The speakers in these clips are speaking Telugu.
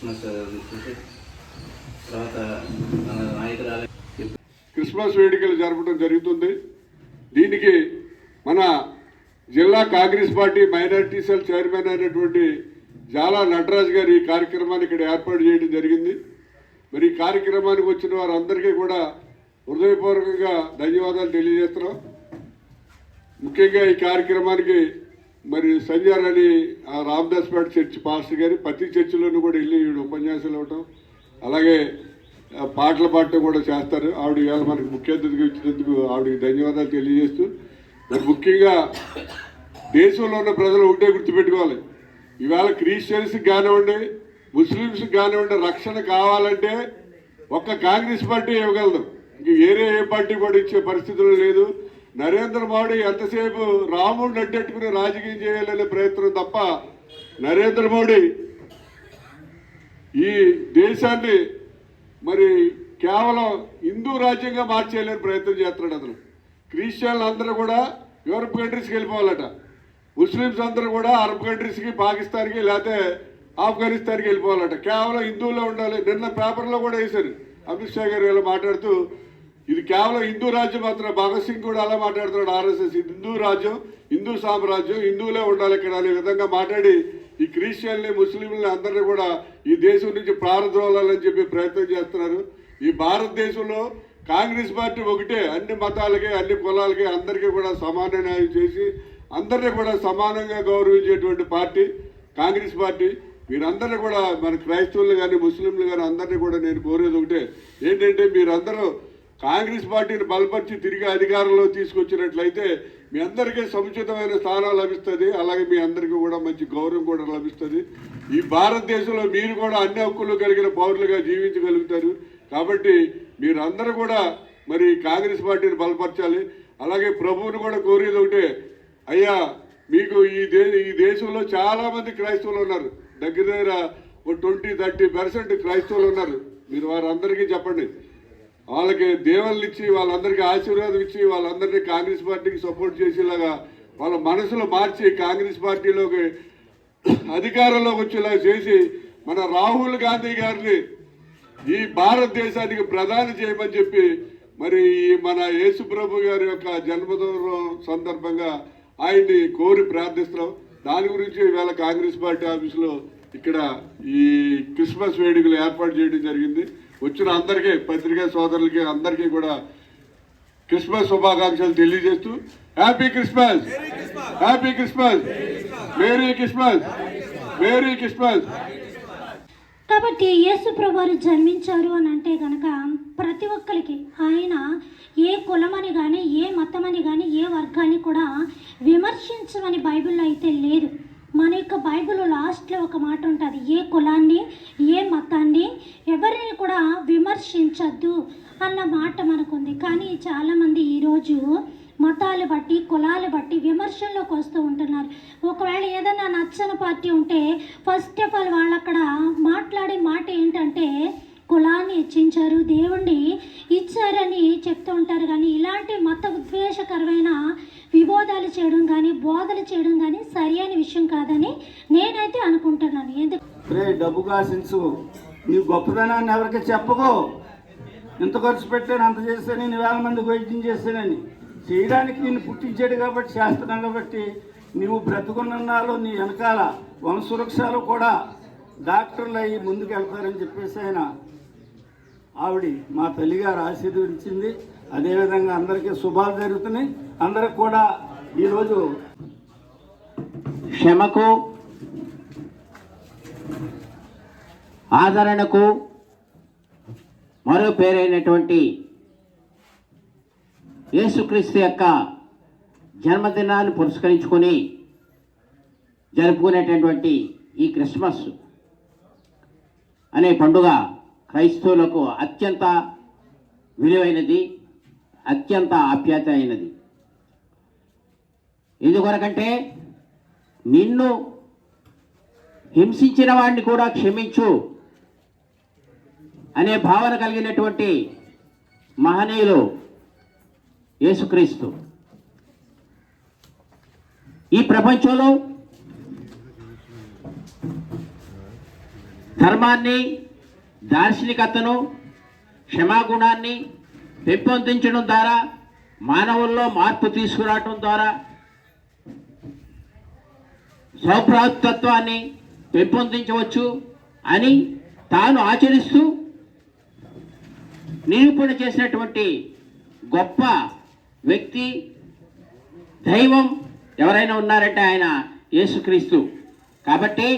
క్రిస్మస్ తర్వాత మన నాయకురాలు క్రిస్మస్ వేడుకలు జరపడం జరుగుతుంది. దీనికి మన జిల్లా Congress party minority cell chairman అయినటువంటి జాలా నటరాజ్ గారు ఈ కార్యక్రమాన్ని ఇక్కడ ఏర్పాటు చేయడం జరిగింది. మరి ఈ కార్యక్రమానికి వచ్చిన వారందరికీ కూడా హృదయపూర్వకంగా ధన్యవాదాలు తెలియజేస్తున్నాం. ముఖ్యంగా ఈ కార్యక్రమానికి మరి సంజార్ అని ఆ రామదాస్ పేట చర్చ్ పాస్టర్ గారి ప్రతి చర్చిలోనూ కూడా వెళ్ళి ఈవిడ ఉపన్యాసాలు ఇవ్వటం. అలాగే పాటలు పాడటం కూడా చేస్తారు. ఆవిడ ఇవాళ మనకి ముఖ్య అతిథిగా ఇచ్చినందుకు ఆవిడకి ధన్యవాదాలు తెలియజేస్తూ. మరి ముఖ్యంగా దేశంలో ఉన్న ప్రజలు ఒకటే గుర్తుపెట్టుకోవాలి. ఇవాళ క్రిస్టియన్స్కి కానివ్వండి ముస్లిమ్స్కి కానివ్వండి రక్షణ కావాలంటే ఒక్క కాంగ్రెస్ పార్టీ ఇవ్వగలదు. ఇంక వేరే ఏ పార్టీ కూడా ఇచ్చే పరిస్థితులు లేదు. నరేంద్ర మోడీ ఎంతసేపు రాముడిని అడ్డెట్టుకుని రాజకీయం చేయాలనే ప్రయత్నం తప్ప నరేంద్ర మోడీ ఈ దేశాన్ని మరి కేవలం హిందూ రాజ్యంగా మార్చేయాలని ప్రయత్నం చేస్తున్నాడు అతను. క్రిస్టియన్లు అందరూ కూడా యూరప్ కంట్రీస్కి వెళ్ళిపోవాలట. ముస్లిమ్స్ అందరూ కూడా అరబ్ కంట్రీస్కి పాకిస్తాన్కి లేకపోతే ఆఫ్ఘనిస్తాన్కి వెళ్ళిపోవాలట. కేవలం హిందువులో ఉండాలి. నిన్న పేపర్లో కూడా వేశారు. అమిత్ షా గారు ఇలా మాట్లాడుతూ ఇది కేవలం హిందూ రాజ్యం మాత్రం భగత్ సింగ్ కూడా అలా మాట్లాడుతున్నాడు ఆర్ఎస్ఎస్. హిందూ రాజ్యం హిందూ సామ్రాజ్యం హిందువులే ఉండాలి ఇక్కడ అనే విధంగా మాట్లాడి ఈ క్రిస్టియన్ని ముస్లింలని అందరినీ కూడా ఈ దేశం నుంచి ప్రారంభాలని చెప్పి ప్రయత్నం చేస్తున్నారు. ఈ భారతదేశంలో కాంగ్రెస్ పార్టీ ఒకటే అన్ని మతాలకి అన్ని కులాలకి అందరికీ కూడా సమాన న్యాయం చేసి అందరినీ కూడా సమానంగా గౌరవించేటువంటి పార్టీ కాంగ్రెస్ పార్టీ. మీరందరినీ కూడా మన క్రైస్తవులు కానీ ముస్లింలు కానీ అందరినీ కూడా నేను కోరేది ఒకటే. ఏంటంటే మీరందరూ కాంగ్రెస్ పార్టీని బలపరిచి తిరిగి అధికారంలో తీసుకొచ్చినట్లయితే మీ అందరికీ సముచితమైన స్థానం లభిస్తుంది. అలాగే మీ అందరికీ కూడా మంచి గౌరవం కూడా లభిస్తుంది. ఈ భారతదేశంలో మీరు కూడా అన్ని హక్కులు కలిగిన పౌరులుగా జీవించగలుగుతారు. కాబట్టి మీరందరూ కూడా మరి కాంగ్రెస్ పార్టీని బలపరచాలి. అలాగే ప్రభువుని కూడా కోరేది ఒకటే అయ్యా మీకు ఈ దే ఈ దేశంలో చాలామంది క్రైస్తవులు ఉన్నారు. దగ్గర దగ్గర ఒక ట్వంటీ థర్టీ పర్సెంట్ క్రైస్తవులు ఉన్నారు. మీరు వారందరికీ చెప్పండి. వాళ్ళకి దేవుళ్ళు ఇచ్చి వాళ్ళందరికీ ఆశీర్వాదం ఇచ్చి వాళ్ళందరినీ కాంగ్రెస్ పార్టీకి సపోర్ట్ చేసేలాగా వాళ్ళ మనసులో మార్చి కాంగ్రెస్ పార్టీలోకి అధికారంలోకి వచ్చేలా చేసి మన రాహుల్ గాంధీ గారిని ఈ భారతదేశానికి ప్రధాని చేయమని చెప్పి మరి ఈ మన యేసు ప్రభు గారి యొక్క జన్మదినం సందర్భంగా ఆయన్ని కోరి ప్రార్థిస్తున్నాం. దాని గురించి ఇవాళ కాంగ్రెస్ పార్టీ ఆఫీసులో ఇక్కడ ఈ క్రిస్మస్ వేడుకలు ఏర్పాటు చేయడం జరిగింది. వచ్చిన అందరికీ పత్రికా సోదరులకి అందరికీ కూడా క్రిస్మస్ శుభాకాంక్షలు తెలియజేస్తూ happy Christmas! Happy Christmas! Merry Christmas! Merry Christmas! కాబట్టి యేసు ప్రభువారు జన్మించారు అని అంటే కనుక ప్రతి ఒక్కరికి ఆయన ఏ కులమని కానీ ఏ మతమని కానీ ఏ వర్గాన్ని కూడా విమర్శించమని బైబిల్లో అయితే లేదు. మన యొక్క బైబిల్ లాస్ట్లో ఒక మాట ఉంటుంది ఏ కులాన్ని ఏ మతాన్ని విమర్శించద్దు అన్న మాట మనకుంది. కానీ చాలామంది ఈరోజు మతాలు బట్టి కులాలు బట్టి విమర్శల్లోకి వస్తూ ఉంటున్నారు. ఒకవేళ ఏదైనా నచ్చని పార్టీ ఉంటే ఫస్ట్ ఆఫ్ ఆల్ వాళ్ళు అక్కడ మాట్లాడే మాట ఏంటంటే కులాన్ని హెచ్చించారు దేవుణ్ణి ఇచ్చారని చెప్తూ ఉంటారు. కానీ ఇలాంటి మత ఉద్వేషకరమైన విబోధాలు చేయడం కానీ బోధలు చేయడం కానీ సరి అయిన విషయం కాదని నేనైతే అనుకుంటున్నాను. ఎందుకు? డబ్బు కాసించు. నీ గొప్పదనాన్ని ఎవరికి చెప్పకో? ఇంత ఖర్చు పెట్టాను అంత చేశాను నేను వేల మందికి వైద్యం చేశానని. చేయడానికి నిన్ను పుట్టించాడు కాబట్టి శాస్త్రం కాబట్టి నువ్వు బ్రతుకున్నాలో నీ వెనకాల వంశవృక్షాలు కూడా డాక్టర్లు అయ్యి ముందుకు వెళ్తారని చెప్పేసి ఆయన ఆవిడ మా తల్లిగారు ఆశీర్వదించింది. అదేవిధంగా అందరికీ శుభాలు జరుగుతున్నాయి. అందరికి కూడా ఈరోజు క్షమకు ఆదరణకు మరో పేరైనటువంటి యేసుక్రీస్తు యొక్క జన్మదినాన్ని పురస్కరించుకొని జరుపుకునేటటువంటి ఈ క్రిస్మస్ అనే పండుగ క్రైస్తవులకు అత్యంత విలువైనది అత్యంత ఆప్యాయత అయినది ఎందుకొరకంటే నిన్ను హింసించిన వాడిని కూడా క్షమించు. అనే భావన కలిగినటువంటి మహనీయులు యేసుక్రీస్తు. ఈ ప్రపంచంలో ధర్మాన్ని దార్శనికతను క్షమాగుణాన్ని పెంపొందించడం ద్వారా మానవుల్లో మార్పు తీసుకురావటం ద్వారా సౌభ్రాతత్వాన్ని పెంపొందించవచ్చు అని తాను ఆచరిస్తూ నిరూపణ చేసినటువంటి గొప్ప వ్యక్తి దైవం ఎవరైనా ఉన్నారంటే ఆయన యేసుక్రీస్తు. కాబట్టి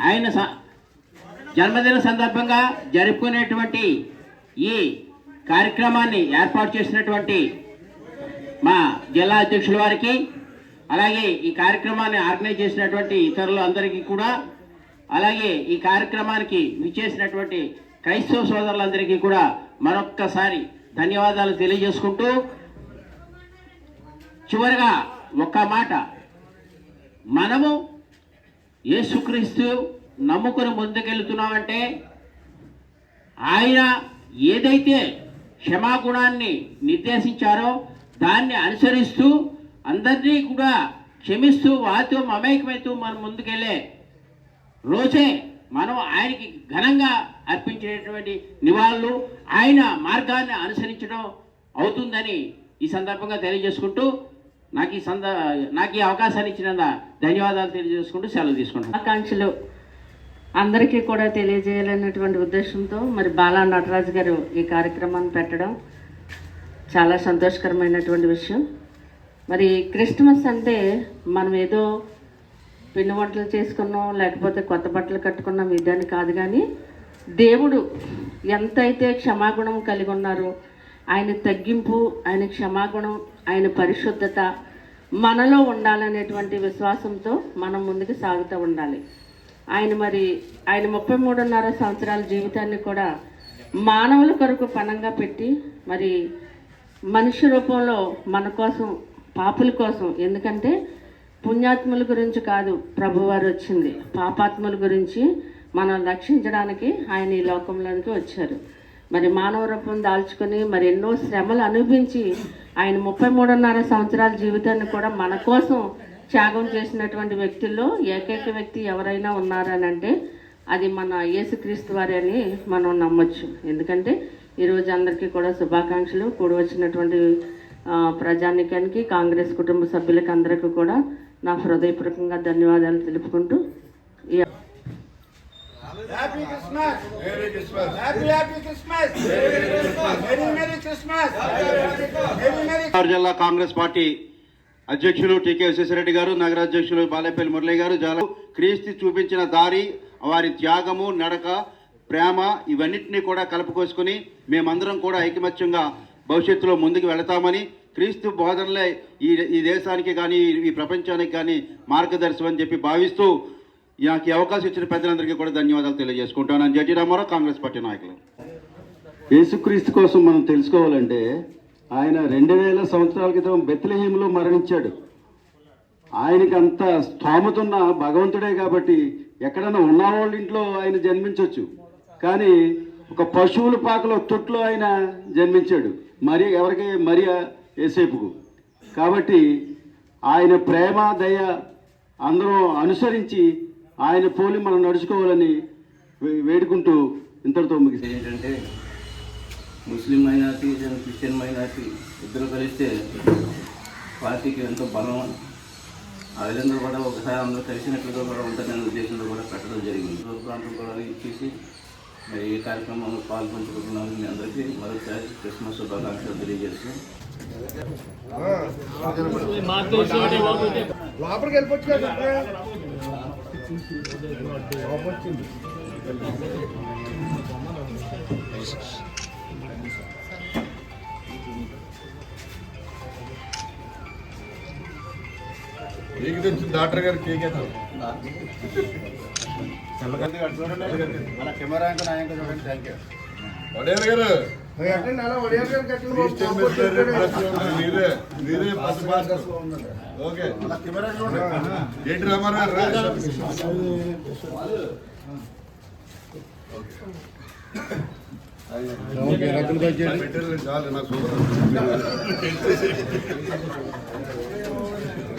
ఆయన స- జన్మదిన సందర్భంగా జరుపుకునేటువంటి ఈ కార్యక్రమాన్ని ఏర్పాటు చేసినటువంటి మా జిల్లా అధ్యక్షుల వారికి అలాగే ఈ కార్యక్రమాన్ని ఆర్గనైజ్ చేసినటువంటి ఇతరులు అందరికీ కూడా అలాగే ఈ కార్యక్రమానికి విచ్చేసినటువంటి క్రైస్తవ సోదరులందరికీ కూడా మరొక్కసారి ధన్యవాదాలు తెలియజేసుకుంటూ చివరిగా ఒక్క మాట. మనము యేసుక్రీస్తు నమ్ముకుని ముందుకెళ్తున్నామంటే ఆయన ఏదైతే క్షమాగుణాన్ని నిర్దేశించారో దాన్ని అనుసరిస్తూ అందరినీ కూడా క్షమిస్తూ వాతో మమేకమవుతూ మనం ముందుకెళ్ళే రోజే మనం ఆయనకి ఘనంగా అర్పించేటువంటి నివాళులు ఆయన మార్గాన్ని అనుసరించడం అవుతుందని ఈ సందర్భంగా తెలియజేసుకుంటూ నాకు ఈ సంద నాకు ఈ అవకాశాన్ని ఇచ్చిన ధన్యవాదాలు తెలియజేసుకుంటూ సెలవు తీసుకుంటాను ఆకాంక్షలు. అందరికీ కూడా తెలియజేయాలనేటువంటి ఉద్దేశంతో మరి బాలా నటరాజు గారు ఈ కార్యక్రమాన్ని పెట్టడం చాలా సంతోషకరమైనటువంటి విషయం. మరి క్రిస్మస్ అంటే మనం ఏదో పిండి వంటలు చేసుకున్నాం లేకపోతే కొత్త బట్టలు కట్టుకున్నాం ఇదని కాదు కానీ దేవుడు ఎంతైతే క్షమాగుణం కలిగి ఉన్నారో ఆయన తగ్గింపు ఆయన క్షమాగుణం ఆయన పరిశుద్ధత మనలో ఉండాలనేటువంటి విశ్వాసంతో మనం ముందుకు సాగుతూ ఉండాలి. ఆయన మరి ఆయన ముప్పై మూడున్నర సంవత్సరాల జీవితాన్ని కూడా మానవుల కొరకు పణంగా పెట్టి మరి మనిషి రూపంలో మన కోసం పాపుల కోసం ఎందుకంటే పుణ్యాత్ముల గురించి కాదు ప్రభువారు వచ్చింది. పాపాత్ముల గురించి మనం రక్షించడానికి ఆయన ఈ లోకంలోనికి వచ్చారు. మరి మానవ రూపం దాల్చుకొని మరి ఎన్నో శ్రమలు అనుభవించి ఆయన ముప్పై మూడున్నర సంవత్సరాల జీవితాన్ని కూడా మన కోసం త్యాగం చేసినటువంటి వ్యక్తుల్లో ఏకైక వ్యక్తి ఎవరైనా ఉన్నారనంటే అది మన యేసుక్రీస్తు వారి అని మనం నమ్మొచ్చు. ఎందుకంటే ఈరోజు అందరికీ కూడా శుభాకాంక్షలు. కూడి వచ్చినటువంటి ప్రజానికానికి కాంగ్రెస్ కుటుంబ సభ్యులకి అందరికీ కూడా నా హృదయపూర్వకంగా ధన్యవాదాలు తెలుపుకుంటూ ఈ happy Christmas happy happy Christmas merry merry Christmas merry merry Godavari జిల్లా కాంగ్రెస్ పార్టీ అధ్యక్షులు టీకే విశ్వేశ్వరరెడ్డి గారు నగరాధ్యక్షులు బాలేపల్లి మురళి గారు చాలా క్రీస్తు చూపించిన దారి వారి త్యాగము నడక ప్రేమ ఇవన్నిటినీ కూడా కలుపుకోసుకుని మేమందరం కూడా ఐకమత్యంగా భవిష్యత్తులో ముందుకు వెళతామని క్రీస్తు బోధనలే ఈ ఈ దేశానికి కానీ ఈ ప్రపంచానికి కానీ మార్గదర్శనం అని చెప్పి భావిస్తూ నాకు ఈ అవకాశం ఇచ్చిన పెద్దలందరికీ కూడా ధన్యవాదాలు తెలియజేసుకుంటాను. జడ్జి రామారావు కాంగ్రెస్ పార్టీ నాయకులు. యేసుక్రీస్తు కోసం మనం తెలుసుకోవాలంటే ఆయన రెండు వేల సంవత్సరాల క్రితం బెత్లహీంలో మరణించాడు. ఆయనకి అంత స్థోమతున్న భగవంతుడే కాబట్టి ఎక్కడన్నా ఉన్న వాళ్ళ ఇంట్లో ఆయన జన్మించవచ్చు కానీ ఒక పశువుల పాకలో తొట్లో ఆయన జన్మించాడు. మరి ఎవరికి? మరియా ఏసేపుకు. కాబట్టి ఆయన ప్రేమ దయ అందరూ అనుసరించి ఆయన పోలి మనం నడుచుకోవాలని వేడుకుంటూ ఇంతటితో ముగిసి ఏంటంటే ముస్లిం మైనార్టీ క్రిస్టియన్ మైనార్టీ ఇద్దరు కలిస్తే పార్టీకి ఎంతో బలం. ఆ విధంగా కూడా ఒకసారి అందరూ కలిసినట్లుగా కూడా ఉంటుందనే ఉద్దేశంలో కూడా పెట్టడం జరిగింది. ప్రాంతం కూడా ఇచ్చేసి మరి ఈ కార్యక్రమంలో పాల్పంచుకుంటున్నాను మీ అందరికీ మరొకసారి క్రిస్మస్ శుభాకాంక్షలు తెలియజేస్తూ. లోపలికి వెళ్ళిపోవచ్చు కదా కేక్ తెచ్చి డాక్టర్ గారు కేక్ వడేరు గారు. ఏంటి రామారావు గారు? చాలు నాకు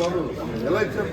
బాబు? ఎలా ఇచ్చారు?